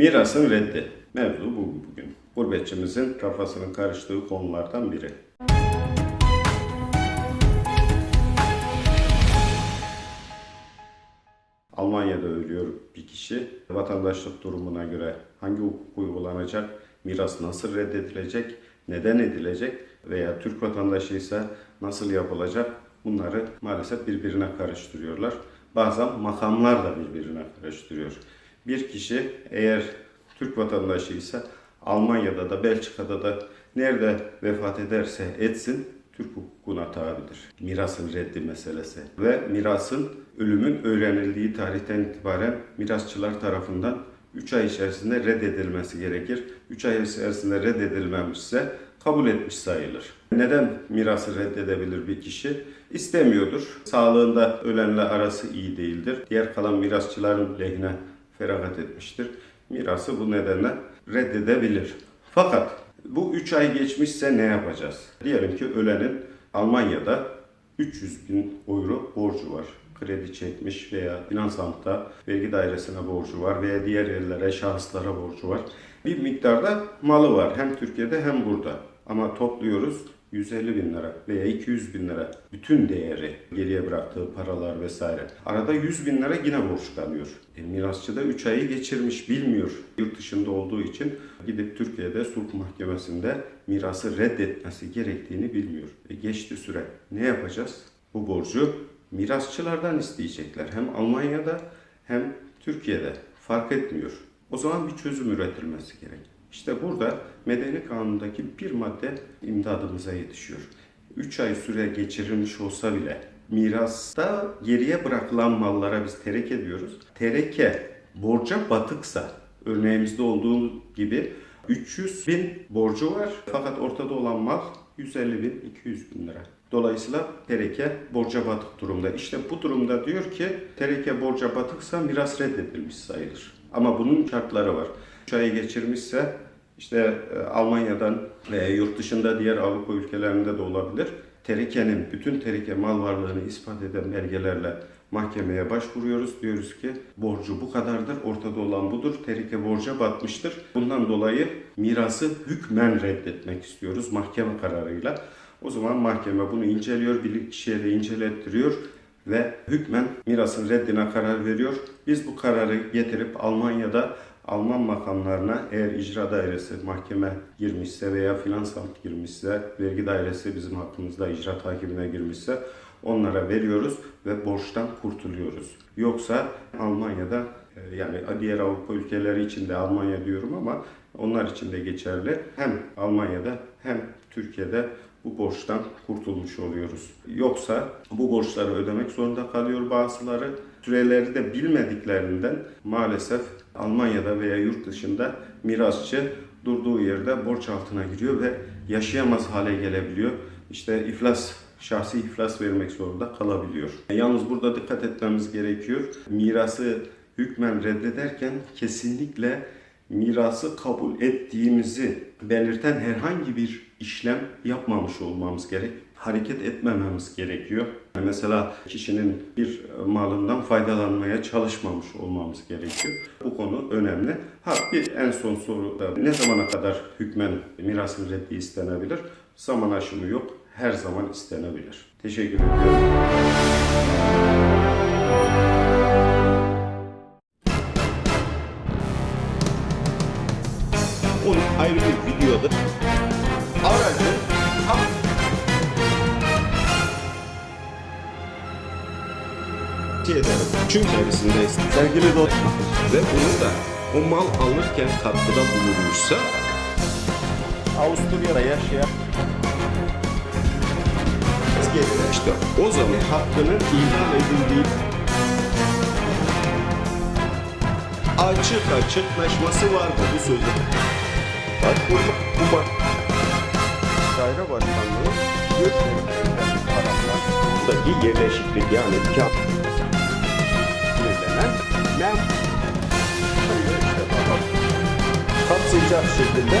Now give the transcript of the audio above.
Mirasın reddi. Mevzu bu bugün. Gurbetçimizin kafasının karıştığı konulardan biri. Almanya'da ölüyor bir kişi. Vatandaşlık durumuna göre hangi hukuk uygulanacak, miras nasıl reddedilecek, neden edilecek veya Türk vatandaşıysa nasıl yapılacak bunları maalesef birbirine karıştırıyorlar. Bazen makamlar da birbirine karıştırıyor. Bir kişi eğer Türk vatandaşıysa Almanya'da da Belçika'da da nerede vefat ederse etsin Türk hukukuna tabidir. Mirasın reddi meselesi ve mirasın ölümün öğrenildiği tarihten itibaren mirasçılar tarafından 3 ay içerisinde reddedilmesi gerekir. 3 ay içerisinde reddedilmemişse kabul etmiş sayılır. Neden mirası reddedebilir bir kişi? İstemiyordur. Sağlığında ölenle arası iyi değildir. Diğer kalan mirasçıların lehine feragat etmiştir. Mirası bu nedenle reddedebilir. Fakat bu 3 ay geçmişse ne yapacağız? Diyelim ki ölenin Almanya'da 300 bin euro borcu var. Kredi çekmiş veya Finansamt'ta vergi dairesine borcu var veya diğer yerlere, şahıslara borcu var. Bir miktarda malı var hem Türkiye'de hem burada. Ama topluyoruz 150 bin lira veya 200 bin lira bütün değeri geriye bıraktığı paralar vesaire. Arada 100 bin lira yine borç kalıyor. E, mirasçı da 3 ayı geçirmiş bilmiyor. Yurt dışında olduğu için gidip Türkiye'de sulh mahkemesinde mirası reddetmesi gerektiğini bilmiyor. E, geçti süre. Ne yapacağız? Bu borcu mirasçılardan isteyecekler. Hem Almanya'da hem Türkiye'de. Fark etmiyor. O zaman bir çözüm üretilmesi gerek. İşte burada Medeni Kanun'daki bir madde imdadımıza yetişiyor. 3 ay süre geçirilmiş olsa bile mirasta geriye bırakılan mallara biz tereke diyoruz. Tereke borca batıksa, örneğimizde olduğu gibi 300 bin borcu var fakat ortada olan mal 150 bin, 200 bin lira. Dolayısıyla tereke borca batık durumda. İşte bu durumda diyor ki tereke borca batıksa miras reddedilmiş sayılır. Ama bunun şartları var. 3 ayı geçirmişse işte e, Almanya'dan veya yurt dışında diğer Avrupa ülkelerinde de olabilir. Terekenin, bütün tereke mal varlığını ispat eden belgelerle mahkemeye başvuruyoruz. Diyoruz ki borcu bu kadardır, ortada olan budur. Tereke borca batmıştır. Bundan dolayı mirası hükmen reddetmek istiyoruz mahkeme kararıyla. O zaman mahkeme bunu inceliyor, bilirkişiye de incelettiriyor ve hükmen mirasın reddine karar veriyor. Biz bu kararı getirip Almanya'da Alman makamlarına eğer icra dairesi mahkeme girmişse veya finansamt girmişse, vergi dairesi bizim hakkımızda icra takibine girmişse onlara veriyoruz ve borçtan kurtuluyoruz. Yoksa Almanya'da e, yani diğer Avrupa ülkeleri için de Almanya diyorum ama onlar için de geçerli. Hem Almanya'da hem Türkiye'de bu borçtan kurtulmuş oluyoruz. Yoksa bu borçları ödemek zorunda kalıyor bazıları. Süreleri de bilmediklerinden maalesef Almanya'da veya yurt dışında mirasçı durduğu yerde borç altına giriyor ve yaşayamaz hale gelebiliyor. İşte iflas şahsi iflas vermek zorunda kalabiliyor. Yalnız burada dikkat etmemiz gerekiyor. Mirası hükmen reddederken kesinlikle mirası kabul ettiğimizi belirten herhangi bir işlem yapmamış olmamız gerek. Hareket etmememiz gerekiyor. Mesela kişinin bir malından faydalanmaya çalışmamış olmamız gerekiyor. Bu konu önemli. Ha bir en son soru da ne zamana kadar hükmen mirasın reddi istenebilir? Zaman aşımı yok. Her zaman istenebilir. Teşekkür ediyorum. Ayrı bir videoda aracı ederim. Çünkü içerisindeyiz. Sevgili dostlar. Ve bunu da o mal alırken katkıda bulunmuşsa Avusturya'da yaşayan işte o zaman hakkının ihlal edildiği açık açıklaşması var bu sözün. Bak burada bu bak. daire başkanlığı Gökmen'in tarafından yerleşiklik yani kâh işte bak, kapsayacak şekilde